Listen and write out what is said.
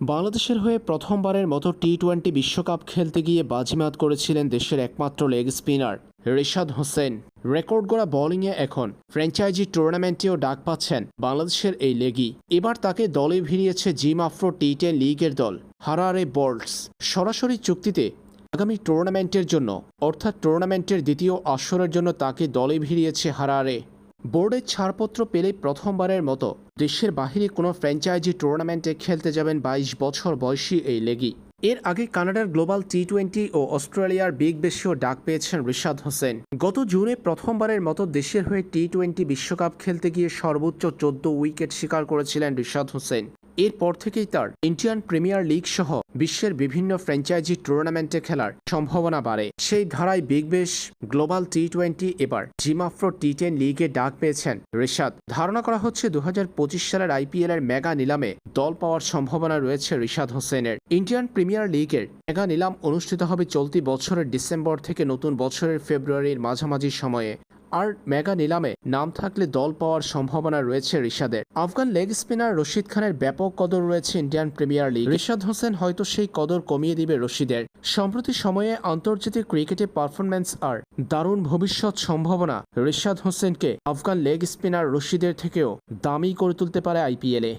বাংলাদেশের হয়ে প্রথমবারের মতো টি টোয়েন্টি বিশ্বকাপ খেলতে গিয়ে বাজিমাত করেছিলেন দেশের একমাত্র leg spinner Rishad Hossain. Record গড়া বোলিংয়ে এখন ফ্র্যাঞ্চাইজি টুর্নামেন্টেও ডাক পাচ্ছেন বাংলাদেশের এই লেগি। এবার তাকে দলে ভিড়িয়েছে জিম আফ্রো টি টেন লিগের দল, হারারে বোল্টস। সরাসরি চুক্তিতে আগামী টুর্নামেন্টের জন্য, অর্থাৎ টুর্নামেন্টের দ্বিতীয় আসরের জন্য তাকে দলে ভিড়িয়েছে হারারে। বোর্ডের ছাড়পত্র পেলে প্রথমবারের মতো দেশের বাহিরে কোনো ফ্র্যাঞ্চাইজি টুর্নামেন্টে খেলতে যাবেন বাইশ বছর বয়সী এই লেগি। এর আগে কানাডার গ্লোবাল টি টোয়েন্টি ও অস্ট্রেলিয়ার বিগ বেশিও ডাক পেয়েছেন রিশাদ হোসেন। গত জুনে প্রথমবারের মতো দেশের হয়ে টি টোয়েন্টি বিশ্বকাপ খেলতে গিয়ে সর্বোচ্চ চোদ্দ উইকেট শিকার করেছিলেন রিশাদ হোসেন। এরপর থেকেই তার ইন্ডিয়ান প্রিমিয়ার লিগ সহ বিশ্বের বিভিন্ন ফ্র্যাঞ্চাইজি টুর্নামেন্টে খেলার সম্ভাবনা বাড়ে। সেই ধারায় বিগ বেশ গ্লোবাল টি টোয়েন্টি এবার জিমাফ্রো টি টেন লিগে ডাক পেয়েছেন রিশাদ। ধারণা করা হচ্ছে দু হাজার পঁচিশ সালের আইপিএল এর মেগা নিলামে দল পাওয়ার সম্ভাবনা রয়েছে রিশাদ হোসেনের। ইন্ডিয়ান প্রিমিয়ার লিগের মেগা নিলাম অনুষ্ঠিত হবে চলতি বছরের ডিসেম্বর থেকে নতুন বছরের ফেব্রুয়ারির মাঝামাঝি সময়ে। আর মেগা নিলামে নাম থাকলে দল পাওয়ার সম্ভাবনা রয়েছে রিশাদের। আফগান লেগ স্পিনার রশিদ খানের ব্যাপক কদর রয়েছে Indian Premier League. Rishad Hossain হয়তো সেই কদর কমিয়ে দিবে রশিদের। সম্প্রতি সময়ে আন্তর্জাতিক ক্রিকেটে পারফরম্যান্স আর দারুণ ভবিষ্যৎ সম্ভাবনা রিশাদ হোসেনকে আফগান লেগ স্পিনার রশিদের থেকেও দামি করে তুলতে পারে আইপিএলে।